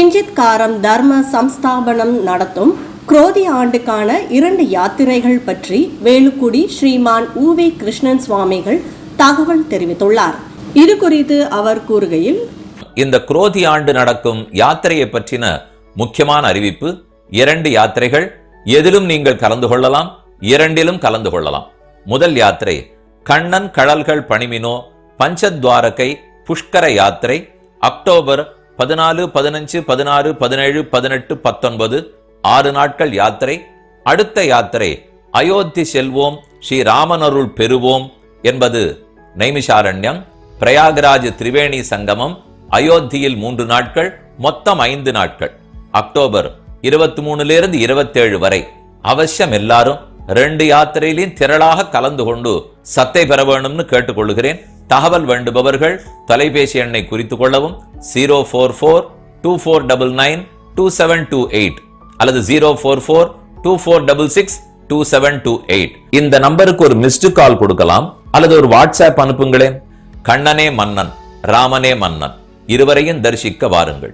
கிஞ்சித் காரம் தர்ம சம்ஸ்தாபனம் நடத்தும் குரோதி ஆண்டுக்கான இரண்டு யாத்திரைகள் பற்றி வேலுக்குடி ஸ்ரீமான் உவே கிருஷ்ணன் சுவாமிகள் தகவல் தெரிவித்துள்ளார். இது குறித்து அவர் கூறுகையில் இந்த குரோதி ஆண்டு நடக்கும் யாத்திரையை பற்றின முக்கியமான அறிவிப்பு இரண்டு யாத்திரைகள். எதிலும் நீங்கள் கலந்து கொள்ளலாம் இரண்டிலும் கலந்து கொள்ளலாம். முதல் யாத்திரை கண்ணன் கடல்கள் பணிமினோ பஞ்சத்வாரகை புஷ்கர யாத்திரை அக்டோபர் பதினாலு பதினஞ்சு பதினாறு பதினேழு பதினெட்டு பத்தொன்பது ஆறு நாட்கள் யாத்திரை. அடுத்த யாத்திரை அயோத்தி செல்வோம் ஸ்ரீ ராமனருள் பெறுவோம் என்பது நைமிஷாரண்யம் பிரயாகராஜ் திரிவேணி சங்கமம் அயோத்தியில் மூன்று நாட்கள் மொத்தம் ஐந்து நாட்கள். அக்டோபர் இருபத்தி மூணுல இருந்து இருபத்தேழு வரை அவசியம் எல்லாரும் ரெண்டு யாத்திரையிலையும் திரளாக கலந்து கொண்டு சத்தை பெற வேணும்னு கேட்டுக்கொள்கிறேன். தகவல் வேண்டுபவர்கள் தொலைபேசி எண்ணை குறித்துக் கொள்ளவும் zero four four two four double nine two seven two eight அல்லது zero four four two four double six two seven two eight இந்த நம்பருக்கு ஒரு மிஸ்டு கால் கொடுக்கலாம் அல்லது ஒரு வாட்ஸ்அப் அனுப்புங்களேன். கண்ணனே மன்னன் ராமனே மன்னன். இருவரையும் தரிசிக்க வாருங்கள்.